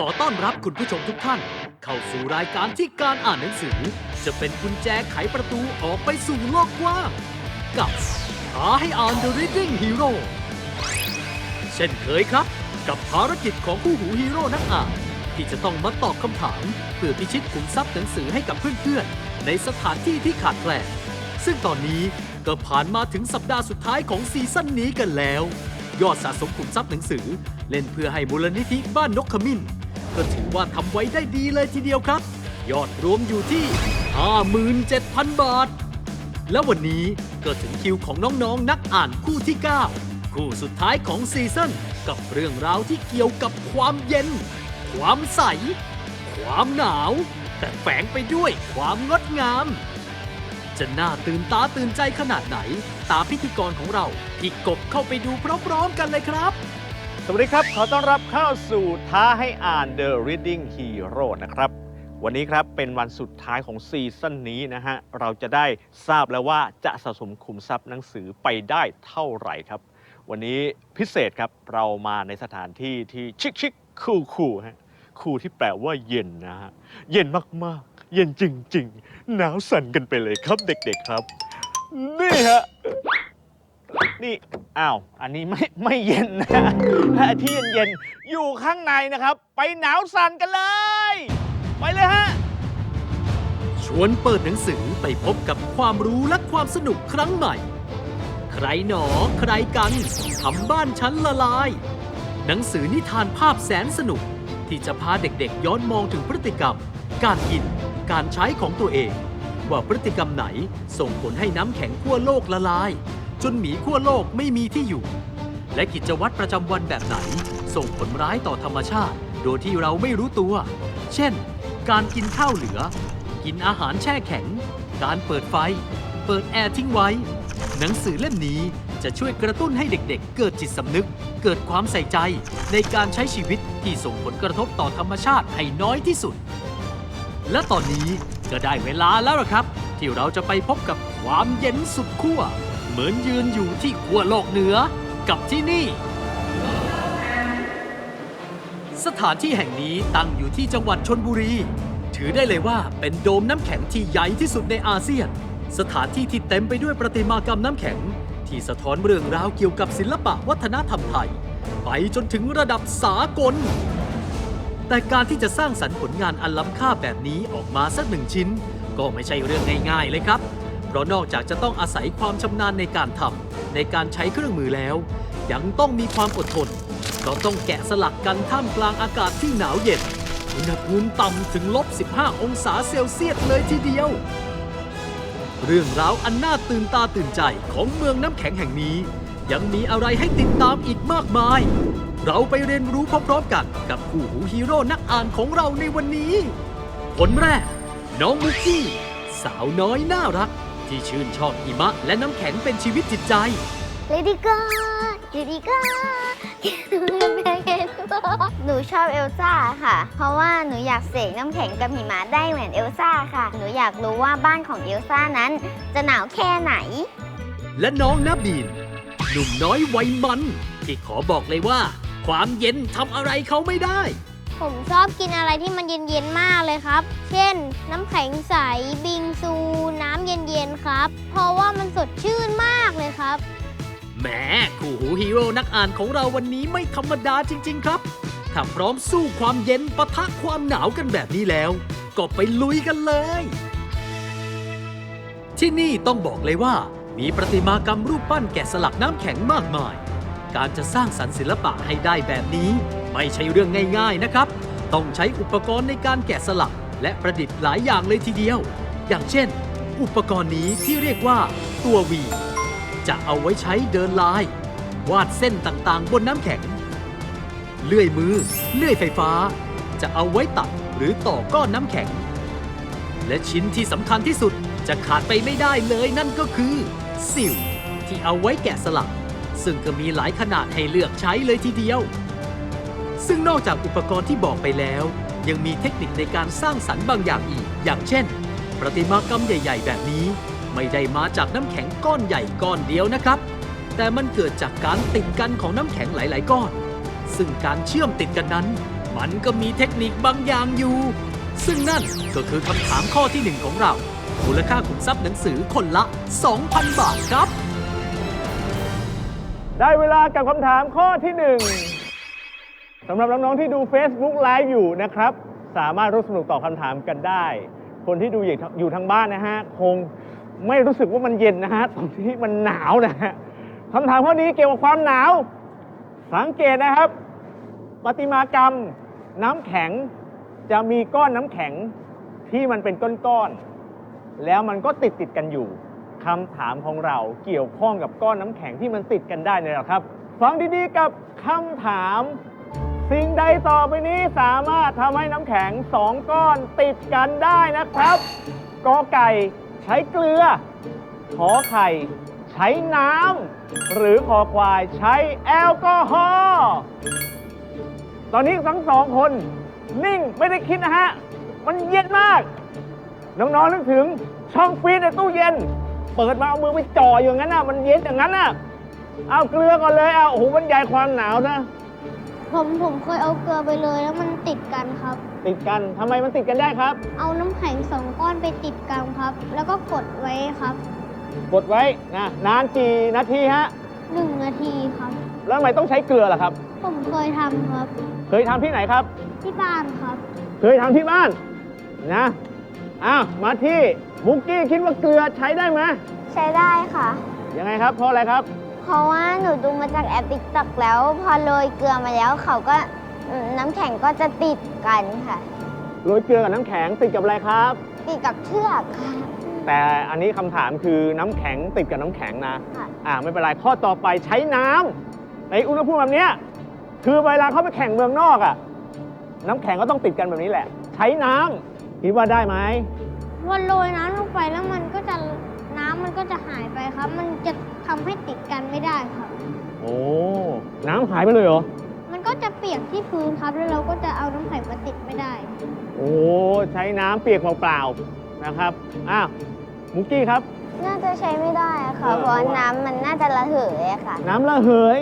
ขอต้อนรับคุณผู้ชมทุกท่าน เข้าสู่รายการที่การอ่านหนังสือ จะเป็นกุญแจไขประตูออกไปสู่โลกกว้างกับหาให้อ่าน The Reading Hero เช่นเคยครับ กับภารกิจของคู่หูฮีโร่นักอ่านที่จะต้องมาตอบคำถาม เพื่อพิชิตขุมทรัพย์หนังสือให้กับเพื่อนๆ ในสถานที่ที่ขาดแคลนซึ่งตอนนี้ก็ผ่านมาถึงสัปดาห์สุดท้ายของซีซั่นนี้กันแล้ว ยอดสะสมขุมทรัพย์หนังสือ เล่นเพื่อให้มูลนิธิบ้านนกขมิ้น ก็ถือว่าทำไว้ได้ดีเลยทีเดียวครับ ยอดรวมอยู่ที่ 57,000 บาท และวันนี้ก็ถึงคิวของน้องๆนนักอ่านคู่ที่ 9 คู่สุดท้ายของซีซั่นกับเรื่องราวที่เกี่ยวกับความเย็น ความใส ความหนาว แต่แฝงไปด้วยความงดงาม จะน่าตื่นตาตื่นใจขนาดไหน ตามพิธีกรของเราพี่กบเข้าไปดูพร้อมๆกันเลยครับ สวัสดีครับ ขอต้อนรับเข้าสู่ท้าให้อ่าน The Reading Hero นะครับ วันนี้ครับเป็นวันสุดท้ายของซีซั่นนี้นะฮะ เราจะได้ทราบแล้วว่าจะสะสมขุมทรัพย์หนังสือไปได้เท่าไหร่ครับ วันนี้พิเศษครับ เรามาในสถานที่ที่ชิคชิคคูคูฮะคูที่แปลว่าเย็นนะฮะ เย็นมากๆ เย็นจริง ๆ หนาวสั่นกันไปเลยครับเด็กๆครับ นี่ฮะ นี่อ้าวอันนี้ไม่ไม่เย็นนะที่เย็นเย็นอยู่ข้างในนะครับ ไปหนาวสั่นกันเลย ไปเลยฮะชวนเปิดหนังสือไปพบกับความรู้และความสนุกครั้งใหม่ ใครหนอ ใครกันทำบ้านชั้นละลาย หนังสือนิทานภาพแสนสนุก ที่จะพาเด็กๆ ย้อนมองถึงพฤติกรรม การกิน การใช้ของตัวเอง ว่าพฤติกรรมไหนส่งผลให้น้ำแข็งขั้วโลกละลาย จนหมีขั้วโลกไม่มีที่อยู่ และกิจวัตรประจำวันแบบไหน ส่งผลร้ายต่อธรรมชาติ โดยที่เราไม่รู้ตัว เช่น การกินข้าวเหลือ กินอาหารแช่แข็ง การเปิดไฟ เปิดแอร์ทิ้งไว้ หนังสือเล่มนี้จะช่วยกระตุ้นให้เด็กๆ เกิดจิตสำนึก เกิดความใส่ใจในการใช้ชีวิตที่ส่งผลกระทบต่อธรรมชาติให้น้อยที่สุด และตอนนี้ก็ได้เวลาแล้วล่ะครับ ที่เราจะไปพบกับความเย็นสุดขั้ว เหมือนยืนอยู่ที่ขั้วโลกเหนือกับที่นี่ สถานที่แห่งนี้ตั้งอยู่ที่จังหวัดชนบุรี ถือได้เลยว่าเป็นโดมน้ำแข็งที่ใหญ่ที่สุดในอาเซียน สถานที่ที่เต็มไปด้วยประติมากรรมน้ำแข็ง ที่สะท้อนเรื่องราวเกี่ยวกับศิลปะวัฒนธรรมไทย ไปจนถึงระดับสากล แต่การที่จะสร้างสรรค์ผลงานอันล้ำค่าแบบนี้ออกมาสักหนึ่งชิ้น ก็ไม่ใช่เรื่องง่ายๆเลยครับ ราะนอกจากจะต้องอาศัยความชำนาญในการทำในการใช้เครื่องมือแล้ว ยังต้องมีความอดทนเพราะต้องแกะสลักกันท่ามกลางอากาศที่หนาวเย็นอุณหภูมิต่ำถึงลบ 15 องศาเซลเซียสเลยทีเดียว เรื่องราวอันน่าตื่นตาตื่นใจของเมืองน้ำแข็งแห่งนี้ ยังมีอะไรให้ติดตามอีกมากมาย เราไปเรียนรู้พร้อมๆกันกับคู่หูฮีโร่นักอ่านของเราในวันนี้คนแรก น้องมุกกี้ สาวน้อยน่ารัก ที่ชื่นชอบหิมะและน้ำแข็งเป็นชีวิตจิตใจ Lady Ga Lady Ga หนูชอบเอลซ่าค่ะ เพราะว่าหนูอยากเสกน้ำแข็งกับหิมะได้เหมือนเอลซ่าค่ะ หนูอยากรู้ว่าบ้านของเอลซ่านั้น จะหนาวแค่ไหน และน้องนาบีนหนุ่มน้อยวัยมัน ที่ขอบอกเลยว่า ความเย็นทำอะไรเขาไม่ได้ ผมชอบกินอะไรที่มันเย็นๆมากเลยครับ เช่น น้ำแข็งใส บิงซู น้ำเย็นๆครับ เพราะว่ามันสดชื่นมากเลยครับ แหมคู่หูฮีโร่นักอ่านของเราวันนี้ไม่ธรรมดาจริง ๆ ครับ ถ้าพร้อมสู้ความเย็นปะทะความหนาวกันแบบนี้แล้ว ก็ไปลุยกันเลย ที่นี่ต้องบอกเลยว่า มีประติมากรรมรูปปั้นแกะสลักน้ำแข็งมากมาย การจะสร้างสรรค์ศิลปะให้ได้แบบนี้ ไม่ใช่เรื่องง่าย ๆนะครับ ต้องใช้อุปกรณ์ในการแกะสลัก และประดิษฐ์หลายอย่างเลยทีเดียว อย่างเช่น อุปกรณ์นี้ที่เรียกว่าตัววี จะเอาไว้ใช้เดินลาย วาดเส้นต่างๆ บนน้ำแข็ง เลื่อยมือ เลื่อยไฟฟ้า จะเอาไว้ตัดหรือต่อก้อนน้ำแข็ง และชิ้นที่สำคัญที่สุดจะขาดไปไม่ได้เลยนั่นก็คือ สิวที่เอาไว้แกะสลัก ซึ่งก็มีหลายขนาดให้เลือกใช้เลยทีเดียว ซึ่งนอกจากอุปกรณ์ที่บอกไปแล้ว ยังมีเทคนิคในการสร้างสรรค์บางอย่างอีก อย่างเช่น ประติมากรรมใหญ่ ๆ แบบนี้ ไม่ได้มาจากน้ำแข็งก้อนใหญ่ก้อนเดียวนะครับ แต่มันเกิดจากการติดกันของน้ำแข็งหลาย ๆ ก้อน ซึ่งการเชื่อมติดกันนั้น มันก็มีเทคนิคบางอย่างอยู่ ซึ่งนั่นก็คือคำถามข้อที่หนึ่งของเรามูลค่าขุมทรัพย์หนังสือคนละ 2,000 บาทครับ ได้เวลากับคำถามข้อที่หนึ่งสำหรับน้อง ๆ ที่ดู Facebook Live อยู่นะครับ สามารถร่วมสนุกตอบคำถามกันได้ คนที่ดูอยู่ทางบ้านนะฮะ คงไม่รู้สึกว่ามันเย็นนะฮะตอนที่มันหนาวนะฮะคำถามข้อนี้เกี่ยวกับความหนาว สังเกตนะครับประติมากรรมน้ำแข็งจะมีก้อนน้ำแข็งที่มันเป็นก้อนๆแล้วมันก็ติดติดกันอยู่ คำถามของเราเกี่ยวข้องกับก้อนน้ำแข็งที่มันติดกันได้เนี่ยแหละครับ ฟังดีๆกับคำถาม สิ่งใดต่อไปนี้สามารถทำให้น้ำแข็งสองก้อนติดกันได้นะครับกอไก่ใช้เกลือ ขอไข่ใช้น้ำ หรือคอควายใช้แอลกอฮอล์ตอนนี้ทั้งสองคน นิ่งไม่ได้คิดนะฮะ มันเย็นมาก น้องๆนึกถึงช่องฟรีซในตู้เย็น เปิดมาเอามือไปจ่ออยู่อย่างนั้นน่ะ มันเย็นอย่างนั้นน่ะ เอาเกลือก่อนเลยเอาโอ้โหบรรยายความหนาวนะผมผมเคยเอาเกลือไปเลยแล้วมันติดกันครับ ติดกันทำไมมันติดกันได้ครับ เอาน้ำแข็งสองก้อนไปติดกันครับ แล้วก็กดไว้ครับกดไว้นะนานกี่นาทีฮะ หนึ่งนาทีครับ แล้วทำไมต้องใช้เกลือล่ะครับ ผมเคยทำครับ เคยทำที่ไหนครับ ที่บ้านครับ เคยทำที่บ้านนะอ้าวมาที่ บุกกี้คิดว่าเกลือใช้ได้ไหมใช้ได้ค่ะ ยังไงครับ เพราะอะไรครับ เพราะว่าหนูดูมาจากแอปติ๊กต็อกแล้ว พอโรยเกลือมาแล้วเขาก็อืมน้ำแข็งก็จะติดกันค่ะ โรยเกลือกับน้ำแข็งติดกับอะไรครับ ติดกับเชือกค่ะ แต่อันนี้คำถามคือน้ำแข็งติดกับน้ำแข็งนะ ค่ะ อ่าไม่เป็นไรข้อต่อไปใช้น้ำในอุณหภูมิแบบเนี้ยคือเวลาเขาไปแข่งเมืองนอกอะ่ะน้ำแข็งก็ต้องติดกันแบบนี้แหละ ใช้น้ำคิดว่าได้ไหม วันโรยน้ำลงไปแล้วมันก็จะน้ำมันก็จะหายไปครับ มันจะทำให้ติดกันไม่ได้ครับ โอ้น้ำหายไปเลยเหรอ มันก็จะเปียกที่พื้นครับ แล้วเราก็จะเอาน้ำแข็งมาติดไม่ได้ โอ้ใช้น้ำเปียกเปล่าๆนะครับอ้าวมุกกี้ครับ น่าจะใช้ไม่ได้ค่ะ เออ เพราะว่าน้ำมันน่าจะระเหยอะค่ะ น้ำระเหย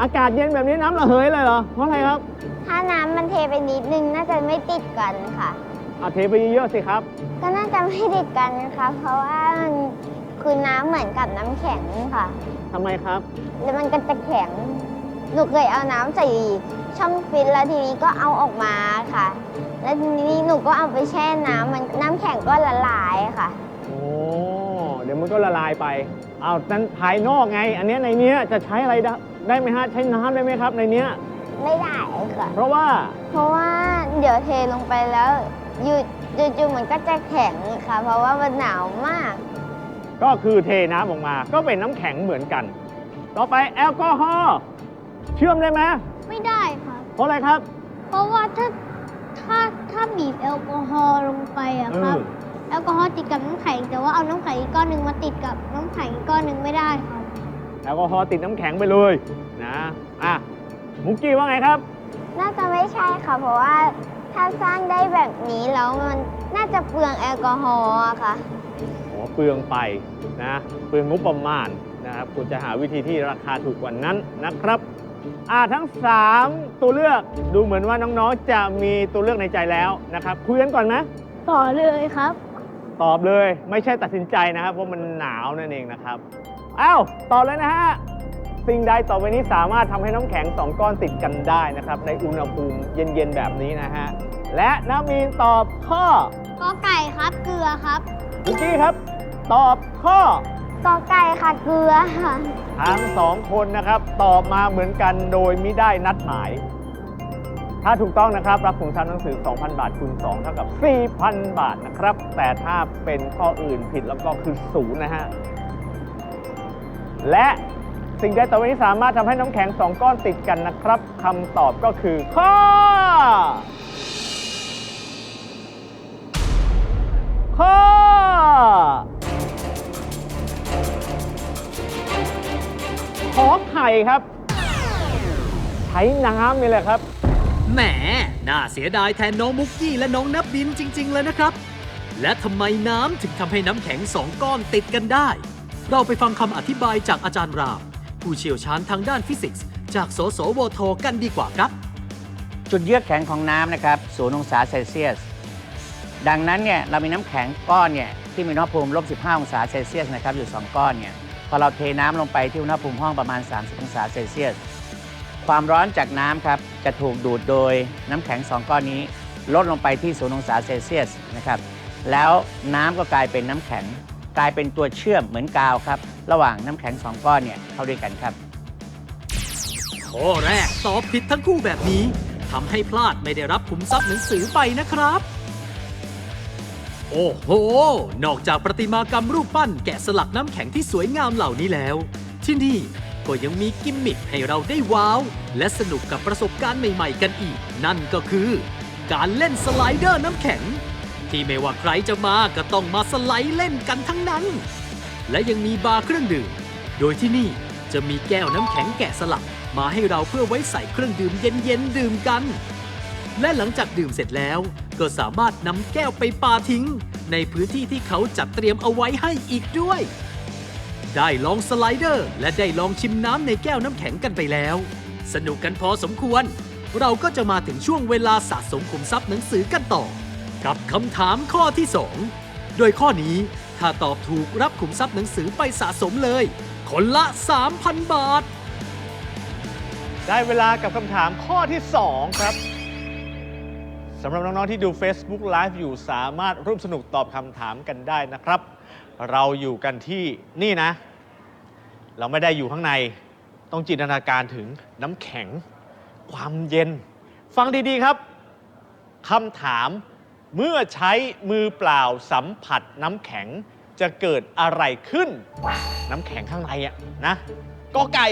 อากาศเย็นแบบนี้น้ำระเหยเลยเหรอเพราะอะไรครับถ้าน้ำมันเทไปนิดนึงน่าจะไม่ติดกันค่ะ เอาเทไปเยอะๆสิครับ ก็น่าจะไม่ติดกันค่ะเพราะว่ามันคือน้ำเหมือนกับน้ำแข็งค่ะ ทำไมครับ แล้วมันก็จะแข็ง หนูเคยเอาน้ำใส่ช่องฟิตแล้วทีนี้ก็เอาออกมาค่ะ แล้วทีนี้หนูก็เอาไปแช่น้ำมันน้ำแข็งก็ละลายค่ะ โอ้เดี๋ยวมันก็ละลายไป เอานั้นภายนอกไง อันเนี้ยในเนี้ยจะใช้อะไรได้ได้ไหมฮะ ใช้น้ำได้ไหมครับในเนี้ย ไม่ได้ค่ะ เพราะว่า เพราะว่าเดี๋ยวเทลงไปแล้วห ยุดจู่ๆมันก็จะแข็งค่ะ เพราะว่ามันหนาวมาก ก็คือเทน้ำออกมาก็เป็นน้ำแข็งเหมือนกัน ต่อไปแอลกอฮอล์เชื่อมได้ไหมไม่ได้ครับเพราะอะไรครับ เพราะว่าถ้าถ้าถ้าบีบแอลกอฮอล์ลงไปอะครับ เออ แอลกอฮอล์ติดกับน้ำแข็ง แต่ว่าเอาน้ำแข็งอีกก้อนหนึ่งมาติดกับน้ำแข็งอีกก้อนหนึ่งไม่ได้ครับ แอลกอฮอล์ติดน้ำแข็งไปเลยนะอะมุกกี้ว่าไงครับ น่าจะไม่ใช่ค่ะ เพราะว่า ถ้าสร้างได้แบบนี้แล้วมันน่าจะเปลืองแอลกอฮอล์อะค่ะโอ้เปลืองไปนะเปลืองงบประมาณนะครับคุณจะหาวิธีที่ราคาถูกกว่านั้นนะครับอ่าทั้ง 3 ตัวเลือกดูเหมือนว่าน้องๆจะมีตัวเลือกในใจแล้วนะครับคุยกันก่อนไหมต่อเลยครับ ตอบเลยไม่ใช่ตัดสินใจนะครับเพราะมันหนาวนั่นเองนะครับอ้าวตอบเลยนะฮะ สิ่งใดต่อไปนี้สามารถทำให้น้ำแข็ง 2 ก้อนติดกันได้นะครับ ในอุณหภูมิเย็นๆ แบบนี้นะฮะ และน้ำมีนตอบข้อกอไก่ครับเกลือครับมุกกี้ครับ ตอบข้อกอไก่ค่ะเกลือค่ะทั้งสองคนนะครับตอบมาเหมือนกันโดยไม่ได้นัดหมาย ถ้าถูกต้องนะครับ รับถุงทรัพย์หนังสือ 2,000 บาทคูณ2เท่ากับ 4,000 บาทนะครับ แต่ถ้าเป็นข้ออื่นผิดแล้วก็คือศูนย์นะฮะและ สิ่งใดต่อไปนี้สามารถทำให้น้ำแข็ง2ก้อนติดกันนะครับคำตอบก็คือข้อ ข้อ ขอไข่ครับ ใช้น้ำนี่แหละครับ แหม น่าเสียดายแทนน้องมุกกี้และน้องนับบินจริง ๆ เลยนะครับ และทำไมน้ำถึงทำให้น้ำแข็งสองก้อนติดกันได้ เราไปฟังคำอธิบายจากอาจารย์ราม ผู้เชี่ยวชาญทางด้านฟิสิกส์ จากสสวทกันดีกว่าครับ จุดเยือกแข็งของน้ำนะครับศูนย์องศาเซลเซียส ดังนั้นเนี่ยเรามีน้ำแข็งก้อนเนี่ยที่มีอุณหภูมิลบ15 องศาเซลเซียสนะครับอยู่ 2 ก้อนเนี่ยพอเราเทน้ำลงไปที่อุณหภูมิห้องประมาณ 30 องศาเซลเซียส ความร้อนจากน้ำครับจะถูกดูดโดยน้ำแข็ง 2 ก้อนนี้ ลดลงไปที่ 0 องศาเซลเซียสนะครับแล้วน้ำก็กลายเป็นน้ำแข็ง กลายเป็นตัวเชื่อมเหมือนกาวครับ ระหว่างน้ำแข็งสองก้อนเนี่ยเข้าด้วยกันครับ ข้อแรกตอบผิดทั้งคู่แบบนี้ทำให้พลาดไม่ได้รับขุมทรัพย์หนังสือไปนะครับ โอ้โห นอกจากประติมากรรมรูปปั้นแกะสลักน้ำแข็งที่สวยงามเหล่านี้แล้ว ที่นี่ก็ยังมีกิมมิคให้เราได้ว้าว และสนุกกับประสบการณ์ใหม่ๆกันอีก นั่นก็คือ การเล่นสไลเดอร์น้ำแข็ง ที่ไม่ว่าใครจะมาก็ต้องมาสไลด์เล่นกันทั้งนั้น และยังมีบาร์เครื่องดื่ม โดยที่นี่จะมีแก้วน้ำแข็งแกะสลักมาให้เราเพื่อไว้ใส่เครื่องดื่มเย็นๆดื่มกัน และหลังจากดื่มเสร็จแล้ว ก็สามารถนำแก้วไปปาทิ้ง ในพื้นที่ที่เขาจัดเตรียมเอาไว้ให้อีกด้วย ได้ลองสไลเดอร์ และได้ลองชิมน้ำในแก้วน้ำแข็งกันไปแล้ว สนุกกันพอสมควร เราก็จะมาถึงช่วงเวลาสะสมขุมทรัพย์หนังสือกันต่อ กับคำถามข้อที่ 2 โดยข้อนี้ถ้าตอบถูกรับขุมทรัพย์หนังสือไปสะสมเลย คนละ 3,000 บาท ได้เวลากับคำถามข้อที่ 2 ครับสำหรับน้อง ๆ ที่ดู Facebook Live อยู่สามารถร่วมสนุกตอบคำถามกันได้นะครับ เราอยู่กันที่นี่นะ เราไม่ได้อยู่ข้างในต้องจินตนาการถึงน้ำแข็ง ความเย็น ฟังดี ๆ ครับคำถาม เมื่อใช้มือเปล่าสัมผัสน้ำแข็งจะเกิดอะไรขึ้น น้ำแข็งข้างในอะนะกอไก่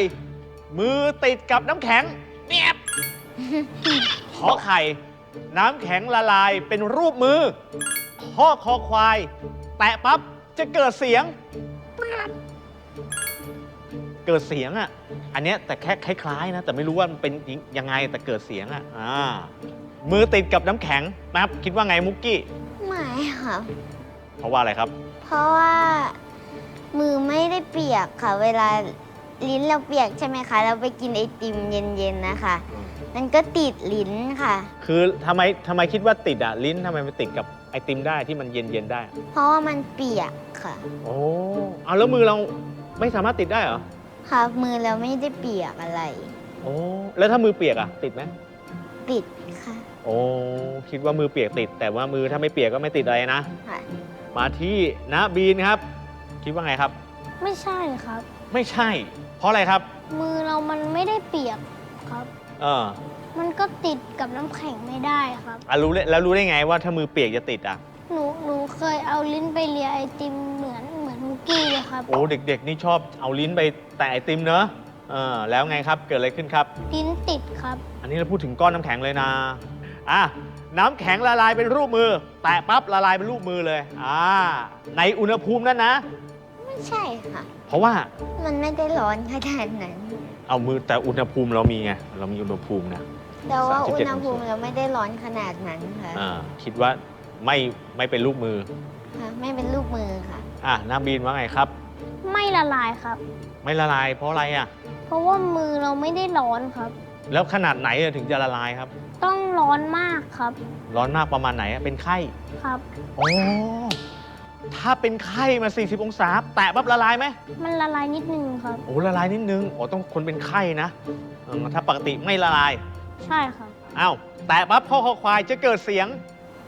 มือติดกับน้ำแข็งเนียบขอไข่ น้ำแข็งละลายเป็นรูปมือ ข้อคอควาย แตะปั๊บจะเกิดเสียง เกิดเสียงอะ อันเนี้ยแต่แค่คล้ายๆนะ แต่ไม่รู้ว่ามันเป็นยังไงแต่เกิดเสียงอะอ่า มือติดกับน้ำแข็งปั๊บคิดว่าไงมุกกี้ ไม่ค่ะ เพราะว่าอะไรครับ เพราะว่ามือไม่ได้เปียกค่ะ เวลาลิ้นเราเปียกใช่ไหมคะ เราไปกินไอติมเย็นๆนะคะ มันก็ติดลิ้นค่ะ คือทำไมทำไมคิดว่าติดอะลิ้นทำไมมันติดกับไอติมได้ที่มันเย็นๆได้เพราะว่ามันเปียกค่ะโอ้เอาแล้วมือเราไม่สามารถติดได้เหรอค่ะมือเราไม่ได้เปียกอะไร โอ้แล้วถ้ามือเปียกอะติดไหมติดค่ะ โอ้คิดว่ามือเปียกติด แต่ว่ามือถ้าไม่เปียกก็ไม่ติดอะไรนะ ค่ะ มาที่นะบีนครับ คิดว่าไงครับ ไม่ใช่ครับ ไม่ใช่ เพราะอะไรครับ มือเรามันไม่ได้เปียกครับ เออมันก็ติดกับน้ำแข็งไม่ได้ครับ อะรู้เลยแล้วรู้ได้ไงว่าถ้ามือเปียกจะติดอะ หนูหนูเคยเอาลิ้นไปเลียไอติมเหมือนเหมือนมุกกี้เลยครับ โอ้เด็ก ๆ นี่ชอบเอาลิ้นไปแตะไอติมเนอะเออแล้วไงครับเกิดอะไรขึ้นครับ ลิ้นติดครับ อันนี้เราพูดถึงก้อนน้ำแข็งเลยนะ อะน้ำแข็งละลายเป็นรูปมือ แตะปั๊บละลายเป็นรูปมือเลยอ่าในอุณหภูมินั้นนะ ไม่ใช่ค่ะ เพราะว่ามันไม่ได้ร้อนขนาดนั้น เอามือแต่อุณหภูมิเรามีไงเรามีอุณหภูมินะ แต่ว่า37อุณหภูมิเราไม่ได้ร้อนขนาดนั้นค่ะอ่าคิดว่าไม่ไม่เป็นรูปมือค่ะไม่เป็นรูปมือค่ะ อะน้าบีนว่าไงครับ ไม่ละลายครับ ไม่ละลายเพราะอะไรอะเพราะว่ามือเราไม่ได้ร้อนครับ แล้วขนาดไหนถึงจะละลายครับ ต้องร้อนมากครับ ร้อนมากประมาณไหนอะเป็นไข้ครับ โอ้ถ้าเป็นไข้มา 40 องศา แตะปั๊บละลายไหมมันละลายนิดนึงครับ โอ้ละลายนิดนึงโอ้ต้องคนเป็นไข้นะเออถ้าปกติไม่ละลายใช่ครับ อ้าวแตะปั๊บข้อคอควายจะเกิดเสียง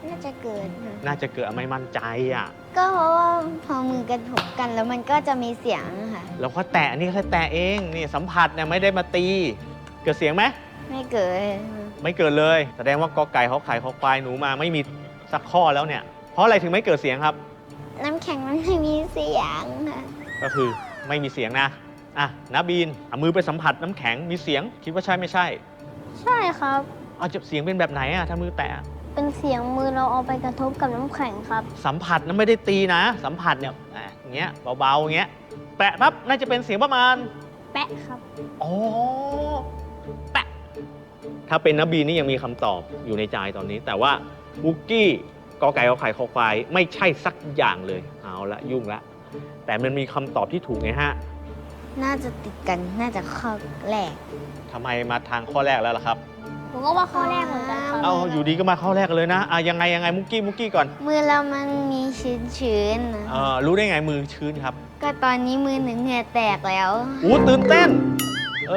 น่าจะเกิดค่ะน่าจะเกิดไม่มั่นใจอะ ก็เพราะว่าพอมือกระทบกันแล้วมันก็จะมีเสียงค่ะ แล้วก็แตะนี่แค่แตะเองนี่สัมผัสเนี่ยไม่ได้มาตี เกิดเสียงไหมไม่เกิด ไม่เกิดเลย แสดงว่ากอไก่ขอไข่ขอควายหนูมาไม่มีสักข้อแล้วเนี่ย เพราะอะไรถึงไม่เกิดเสียงครับ น้ำแข็งมันไม่มีเสียงค่ะก็คือไม่มีเสียงนะอะนาบีนเอามือไปสัมผัสน้ำแข็งมีเสียง คิดว่าใช่ไม่ใช่ใช่ครับ เอาจะเสียงเป็นแบบไหนอะถ้ามือแตะเป็นเสียงมือเราเอาไปกระทบกับน้ำแข็งครับ สัมผัสนั้นไม่ได้ตีนะ สัมผัสเนี่ยอะอย่างเงี้ยเบาๆอย่างเงี้ยแตะปั๊บน่าจะเป็นเสียงประมาณแปะครับ อ๋อแปะ ถ้าเป็นนบีนี่ยังมีคำตอบอยู่ในใจตอนนี้ แต่ว่าบุกกี้กอไก่กอไข่คอควายไม่ใช่สักอย่างเลยเอาละยุ่งละ แต่มันมีคำตอบที่ถูกไงฮะน่าจะติดกันน่าจะข้อแรกทำไมมาทางข้อแรกแล้วล่ะครับ ผมก็ว่าข้อแรกเหมือนกันครับเอาอยู่ดีก็มาข้อแรกกันเลยนะอะยังไงยังไงมุกกี้มุกกี้ก่อนมือเรามันมีชื้นๆนะเออรู้ได้ไงมือชื้นครับ ก็ตอนนี้มือหนึ่งเหงื่อแตกแล้วอู้ตื่นเต้น เอ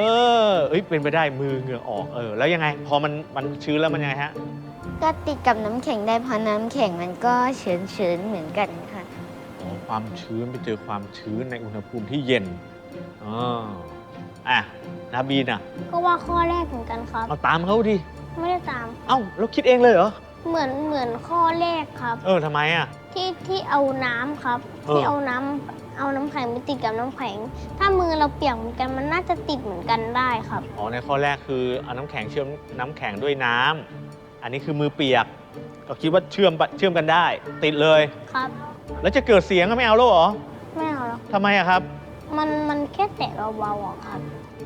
อเอ้ยเป็นไปได้มือเหงื่อออกเออแล้วยังไง พอมันมันชื้นแล้วมันยังไงฮะ ก็ติดกับน้ำแข็งได้เพราะน้ำแข็งมันก็ชื้นๆเหมือนกันค่ะ อ๋อความชื้นไปเจอความชื้นในอุณหภูมิที่เย็นอ๋ออะนาบีนอะก็ว่าข้อแรกเหมือนกันครับ เอาตามเขาดิ ไม่ได้ตาม เอ้าแล้วคิดเองเลยเหรอ เหมือนเหมือนข้อแรกครับ เออทำไมอะ ที่ที่เอาน้ำครับ เออ ที่เอาน้ำ เอาน้ำแข็งไปติดกับน้ำแข็ง ถ้ามือเราเปียกเหมือนกันมันน่าจะติดเหมือนกันได้ครับ อ๋อในข้อแรกคือเอาน้ำแข็งเชื่อมน้ำแข็งด้วยน้ำอันนี้คือมือเปียก ก็คิดว่าเชื่อมปะเชื่อมกันได้ ติดเลย ครับ แล้วจะเกิดเสียงก็ไม่เอาแล้วเหรอไม่เอาแล้วทำไมอะครับ มันมันแค่แตะเบาๆอะครับ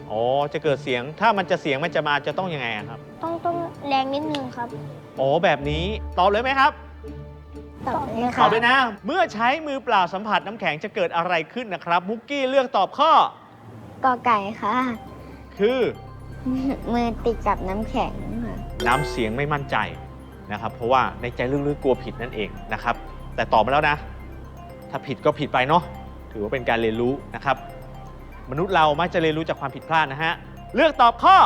อ๋อจะเกิดเสียงถ้ามันจะเสียงมันจะมาจะต้องยังไงอะครับ ต้องต้องแรงนิดนึงครับ อ๋อแบบนี้ตอบเลยไหมครับ ตอบเลยตค่ะอบเลยนะ เมื่อใช้มือเปล่าสัมผัสน้ำแข็งจะเกิดอะไรขึ้นนะครับ มุกกี้เลือกตอบข้อกอไก่ค่ะ คือ มือติดกับน้ำแข็งค่ะ น้ำเสียงไม่มั่นใจนะครับ เพราะว่าในใจลึกๆกลัวผิดนั่นเองนะครับ แต่ตอบมาแล้วนะ ถ้าผิดก็ผิดไปเนาะถือว่าเป็นการเรียนรู้นะครับ มนุษย์เรามักจะเรียนรู้จากความผิดพลาดนะฮะเลือกตอบข้อ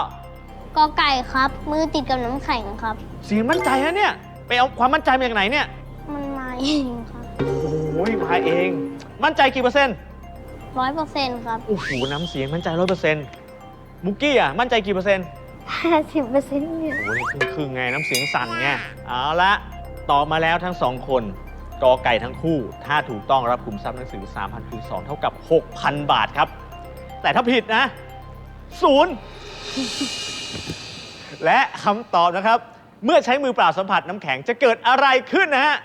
กอไก่ครับ มือติดกับน้ำแข็งครับ เสียงมั่นใจนะเนี่ยไปเอาความมั่นใจมาจากไหนเนี่ยมันมา เองครับโอ้ยมาเอง มั่นใจกี่เปอร์เซ็นต์ร้อยเปอร์เซ็นต์ครับ โอ้โห น้ำเสียงมั่นใจร้อยเปอร์เซ็นต์มุกกี้อะ มั่นใจกี่เปอร์เซ็นต์50เปอร์เซ็นต์เนี่ยโอ้โหนี่ครึ่งครึ่งๆไง น้ำเสียงสั่นไง เอาละตอบมาแล้วทั้งสองคนกอไก่ทั้งคู่ ถ้าถูกต้องรับคุมทรัพย์หนังสือ 3,000คูณ2เท่ากับ 6,000 บาทครับ แต่ถ้าผิดนะศูนย์และคำตอบนะครับ เมื่อใช้มือเปล่าสัมผัสน้ำแข็งจะเกิดอะไรขึ้นนะฮะ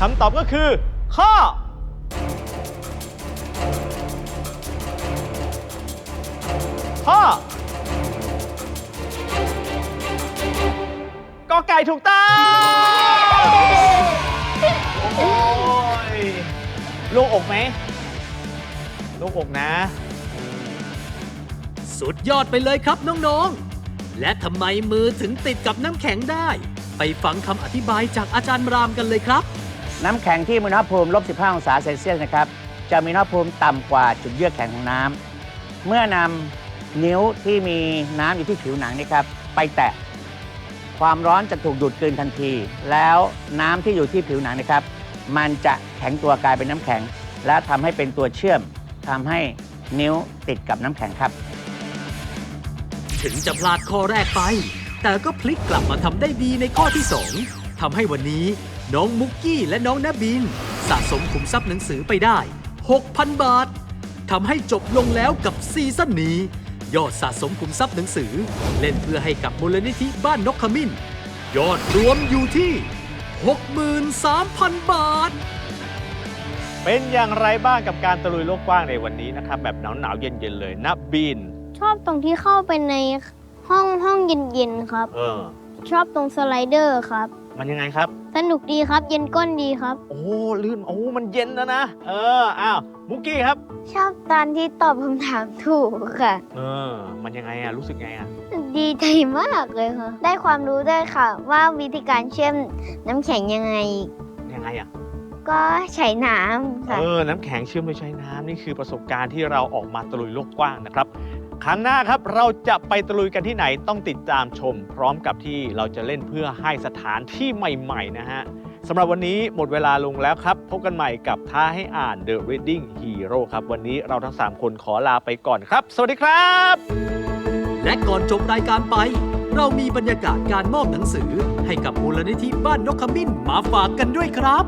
คำตอบก็คือ ข้อ ข้อกอไก่ถูกต้องโอ้ยโลูกอกไหมโลูกอกนะ สุดยอดไปเลยครับน้องๆ และทำไมมือถึงติดกับน้ำแข็งได้ ไปฟังคำอธิบายจากอาจารย์รามกันเลยครับ น้ำแข็งที่มีอุณหภูมิลบ 15 องศาเซลเซียสนะครับ จะมีอุณหภูมิต่ำกว่าจุดเยือกแข็งของน้ำ เมื่อนำนิ้วที่มีน้ำอยู่ที่ผิวหนังนี่ครับไปแตะ ความร้อนจะถูกดูดกลืนทันที แล้วน้ำที่อยู่ที่ผิวหนังนะครับ มันจะแข็งตัวกลายเป็นน้ำแข็ง และทำให้เป็นตัวเชื่อมทำให้นิ้วติดกับน้ำแข็งครับ ถึงจะพลาดข้อแรกไป แต่ก็พลิกกลับมาทำได้ดีในข้อที่ 2ทำให้วันนี้ น้องมุกกี้และน้องนบิน สะสมขุมทรัพย์หนังสือไปได้ 6,000 บาททำให้จบลงแล้วกับซีซั่นนี้ ยอดสะสมขุมทรัพย์หนังสือ เล่นเพื่อให้กับมูลนิธิบ้านนกขมิ้น ยอดรวมอยู่ที่ 63,000 บาท เป็นอย่างไรบ้างกับการตะลุยโลกกว้างในวันนี้นะครับ แบบหนาวหนาวๆเย็นเย็นๆเลยนะบีนชอบตรงที่เข้าไปในห้องห้องเย็นๆครับ เออ ชอบตรงสไลเดอร์ครับ มันยังไงครับ สนุกดีครับ เย็นก้นดีครับ โอ้ลื่นโอ้มันเย็นแล้วนะ เอออ้าวมุกกี้ครับ ชอบตอนที่ตอบคำถามถูกค่ะ เออ มันยังไงอะรู้สึกไงอะดีใจมากเลยค่ะ ได้ความรู้ด้วยค่ะ ว่าวิธีการเชื่อมน้ำแข็งยังไง ยังไงอะก็ใช้น้ำค่ะ เออ น้ำแข็งเชื่อมโดยใช้น้ำนี่คือประสบการณ์ที่เราออกมาตะลุยโลกกว้างนะครับ ครั้งหน้าครับเราจะไปตะลุยกันที่ไหนต้องติดตามชม พร้อมกับที่เราจะเล่นเพื่อให้สถานที่ใหม่ๆนะฮะสำหรับวันนี้หมดเวลาลงแล้วครับ พบกันใหม่กับท้าให้อ่าน The Reading Hero ครับ วันนี้เราทั้ง 3 คนขอลาไปก่อนครับ สวัสดีครับ และก่อนจบรายการไป เรามีบรรยากาศการมอบหนังสือให้กับมูลนิธิบ้านนกขมิ้นมาฝากกันด้วยครับ